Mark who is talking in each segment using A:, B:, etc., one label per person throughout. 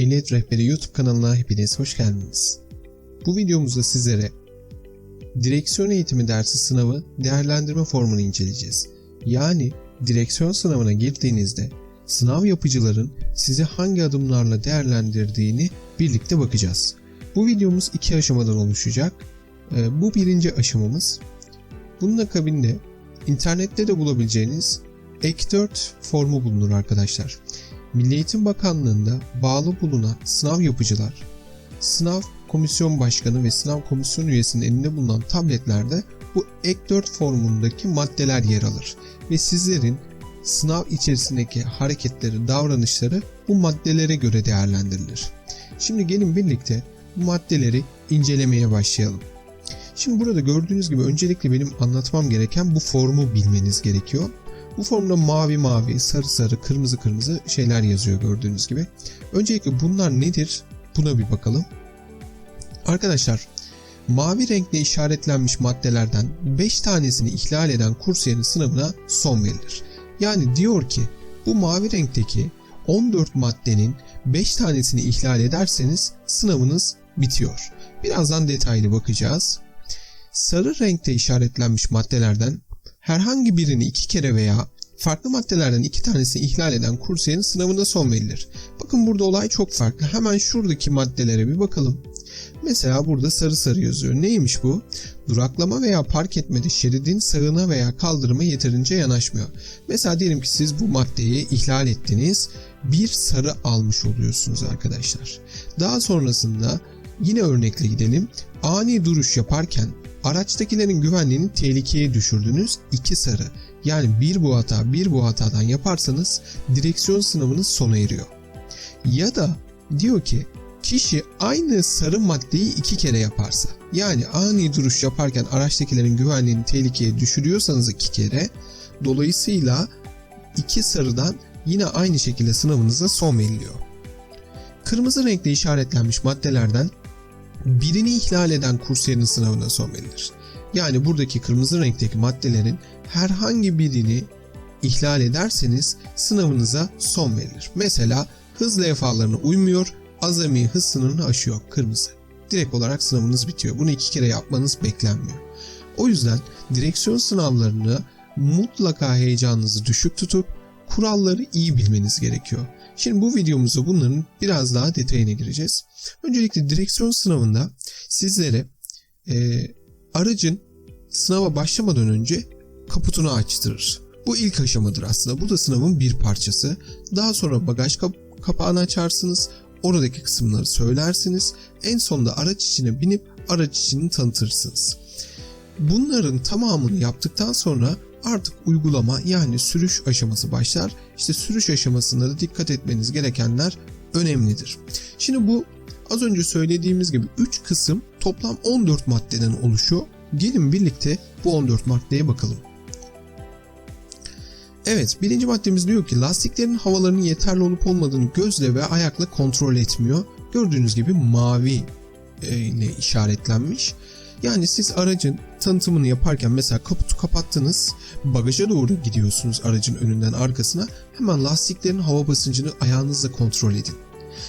A: Ehliyet Rehberi YouTube kanalına hepiniz hoş geldiniz. Bu videomuzda sizlere direksiyon eğitimi dersi sınavı değerlendirme formunu inceleyeceğiz. Yani direksiyon sınavına girdiğinizde sınav yapıcıların sizi hangi adımlarla değerlendirdiğini birlikte bakacağız. Bu videomuz iki aşamadan oluşacak. Ee, Bu birinci aşamamız. Bunun akabinde internette de bulabileceğiniz Ek 4 formu bulunur arkadaşlar. Milli Eğitim Bakanlığı'nda bağlı bulunan sınav yapıcılar, sınav komisyon başkanı ve sınav komisyon üyesinin elinde bulunan tabletlerde bu Ek 4 formundaki maddeler yer alır ve sizlerin sınav içerisindeki hareketleri, davranışları bu maddelere göre değerlendirilir. Şimdi gelin birlikte bu maddeleri incelemeye başlayalım. Şimdi burada gördüğünüz gibi öncelikle benim anlatmam gereken bu formu bilmeniz gerekiyor. Bu formda mavi mavi, sarı sarı, kırmızı kırmızı şeyler yazıyor gördüğünüz gibi. Öncelikle bunlar nedir? Buna bir bakalım. Arkadaşlar mavi renkle işaretlenmiş maddelerden 5 tanesini ihlal eden kursiyerin sınavına son verilir. Yani diyor ki bu mavi renkteki 14 maddenin 5 tanesini ihlal ederseniz sınavınız bitiyor. Birazdan detaylı bakacağız. Sarı renkte işaretlenmiş maddelerden herhangi birini iki kere veya farklı maddelerden iki tanesini ihlal eden kursiyerin sınavına son verilir. Bakın burada olay çok farklı. Hemen şuradaki maddelere bir bakalım. Mesela burada sarı sarı yazıyor. Neymiş bu? Duraklama veya park etmede şeridin sağına veya kaldırıma yeterince yanaşmıyor. Mesela diyelim ki siz bu maddeyi ihlal ettiniz. Bir sarı almış oluyorsunuz arkadaşlar. Daha sonrasında yine örnekle gidelim. Ani duruş yaparken araçtakilerin güvenliğini tehlikeye düşürdünüz. iki sarı. Yani bir bu hata bir bu hatadan yaparsanız direksiyon sınavınız sona eriyor. Ya da diyor ki kişi aynı sarı maddeyi iki kere yaparsa yani ani duruş yaparken araçtakilerin güvenliğini tehlikeye düşürüyorsanız iki kere dolayısıyla iki sarıdan yine aynı şekilde sınavınıza son veriliyor. Kırmızı renkle işaretlenmiş maddelerden birini ihlal eden kursiyerin sınavına son verilir. Yani buradaki kırmızı renkteki maddelerin herhangi birini ihlal ederseniz sınavınıza son verilir. Mesela hız levhalarına uymuyor, azami hız sınırını aşıyor kırmızı. Direkt olarak sınavınız bitiyor. Bunu iki kere yapmanız beklenmiyor. O yüzden direksiyon sınavlarını mutlaka heyecanınızı düşük tutup kuralları iyi bilmeniz gerekiyor. Şimdi bu videomuzda bunların biraz daha detayına gireceğiz. Öncelikle direksiyon sınavında sizlere e, aracın sınava başlamadan önce kaputunu açtırır. Bu ilk aşamadır aslında. Bu da sınavın bir parçası. Daha sonra bagaj kap- kapağını açarsınız. Oradaki kısımları söylersiniz. En sonunda araç içine binip araç içini tanıtırsınız. Bunların tamamını yaptıktan sonra artık uygulama yani sürüş aşaması başlar. İşte sürüş aşamasında da dikkat etmeniz gerekenler önemlidir. Şimdi bu az önce söylediğimiz gibi 3 kısım toplam 14 maddeden oluşuyor. Gelin birlikte bu 14 maddeye bakalım. Evet birinci maddemiz diyor ki lastiklerin havalarının yeterli olup olmadığını gözle ve ayakla kontrol etmiyor. Gördüğünüz gibi mavi e, ile işaretlenmiş. Yani siz aracın tanıtımını yaparken mesela kaputu kapattınız, bagaja doğru gidiyorsunuz aracın önünden arkasına. Hemen lastiklerin hava basıncını ayağınızla kontrol edin.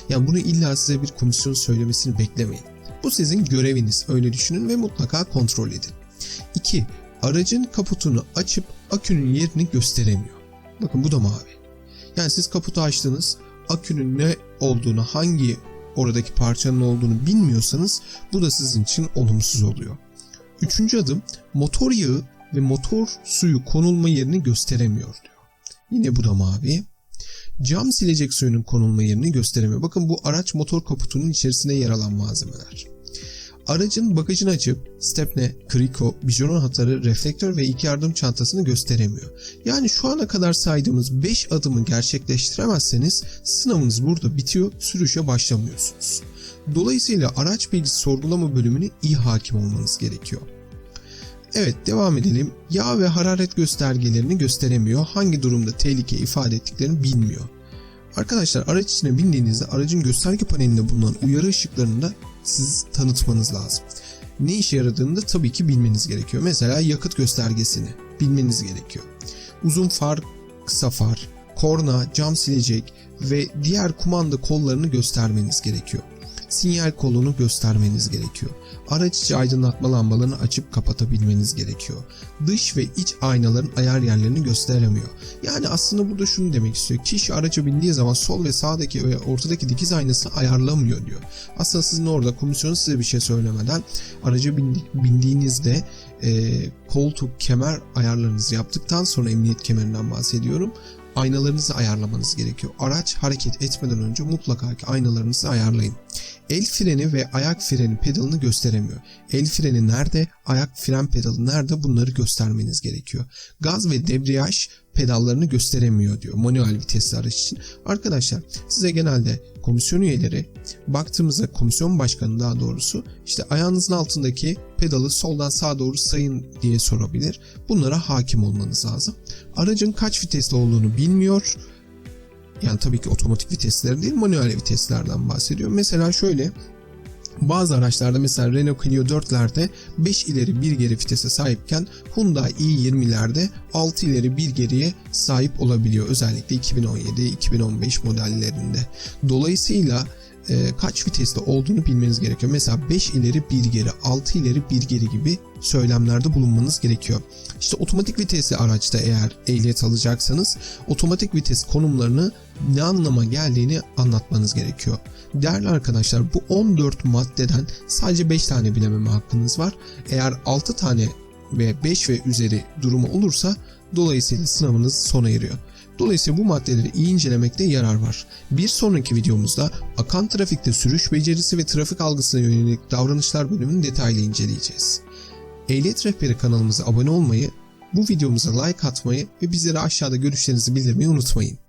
A: Yani bunu illa size bir komisyon söylemesini beklemeyin. Bu sizin göreviniz öyle düşünün ve mutlaka kontrol edin. 2. Aracın kaputunu açıp akünün yerini gösteremiyor. Bakın bu da mavi. Yani siz kaputu açtınız, akünün ne olduğunu, hangi oradaki parçanın olduğunu bilmiyorsanız bu da sizin için olumsuz oluyor. Üçüncü adım motor yağı ve motor suyu konulma yerini gösteremiyor diyor. Yine bu da mavi. Cam silecek suyunun konulma yerini gösteremiyor. Bakın bu araç motor kaputunun içerisine yer alan malzemeler. Aracın bagajını açıp stepne, kriko, bijon anahtarı, reflektör ve iki yardım çantasını gösteremiyor. Yani şu ana kadar saydığımız 5 adımı gerçekleştiremezseniz sınavınız burada bitiyor, sürüşe başlamıyorsunuz. Dolayısıyla araç bilgisi sorgulama bölümüne iyi hakim olmanız gerekiyor. Evet devam edelim. Yağ ve hararet göstergelerini gösteremiyor. Hangi durumda tehlike ifade ettiklerini bilmiyor. Arkadaşlar araç içine bindiğinizde aracın gösterge panelinde bulunan uyarı ışıklarını da siz tanıtmanız lazım. Ne işe yaradığını da tabii ki bilmeniz gerekiyor. Mesela yakıt göstergesini bilmeniz gerekiyor. Uzun far, kısa far, korna, cam silecek, ve diğer kumanda kollarını göstermeniz gerekiyor. Sinyal kolunu göstermeniz gerekiyor. Araç içi aydınlatma lambalarını açıp kapatabilmeniz gerekiyor. Dış ve iç aynaların ayar yerlerini gösteremiyor. Yani aslında burada şunu demek istiyor. Kişi araca bindiği zaman sol ve sağdaki ve ortadaki dikiz aynasını ayarlamıyor diyor. Aslında sizin orada komisyon size bir şey söylemeden araca bindiğinizde e, koltuk, kemer ayarlarınızı yaptıktan sonra emniyet kemerinden bahsediyorum. Aynalarınızı ayarlamanız gerekiyor. Araç hareket etmeden önce mutlaka ki aynalarınızı ayarlayın. El freni ve ayak freni pedalını gösteremiyor. El freni nerede, ayak fren pedalı nerede bunları göstermeniz gerekiyor. Gaz ve debriyaj pedallarını gösteremiyor diyor manuel vitesli araç için. Arkadaşlar size genelde komisyon üyeleri baktığımızda komisyon başkanı daha doğrusu işte ayağınızın altındaki pedalı soldan sağa doğru sayın diye sorabilir. Bunlara hakim olmanız lazım. Aracın kaç vitesli olduğunu bilmiyor. Yani tabii ki otomatik vitesler değil manuel viteslerden bahsediyor. Mesela şöyle bazı araçlarda mesela Renault Clio 4'lerde 5 ileri 1 geri vitese sahipken Hyundai i20'lerde 6 ileri 1 geriye sahip olabiliyor. Özellikle 2017-2015 modellerinde. Dolayısıyla e, kaç viteste olduğunu bilmeniz gerekiyor. Mesela 5 ileri 1 geri, 6 ileri 1 geri gibi söylemlerde bulunmanız gerekiyor. İşte otomatik vitesli araçta eğer ehliyet alacaksanız otomatik vites konumlarını ne anlama geldiğini anlatmanız gerekiyor. Değerli arkadaşlar bu 14 maddeden sadece 5 tane bilememe hakkınız var. Eğer 6 tane ve 5 ve üzeri durumu olursa dolayısıyla sınavınız sona eriyor. Dolayısıyla bu maddeleri iyi incelemekte yarar var. Bir sonraki videomuzda akan trafikte sürüş becerisi ve trafik algısına yönelik davranışlar bölümünü detaylı inceleyeceğiz. Ehliyet Rehberi kanalımıza abone olmayı, bu videomuza like atmayı ve bizlere aşağıda görüşlerinizi bildirmeyi unutmayın.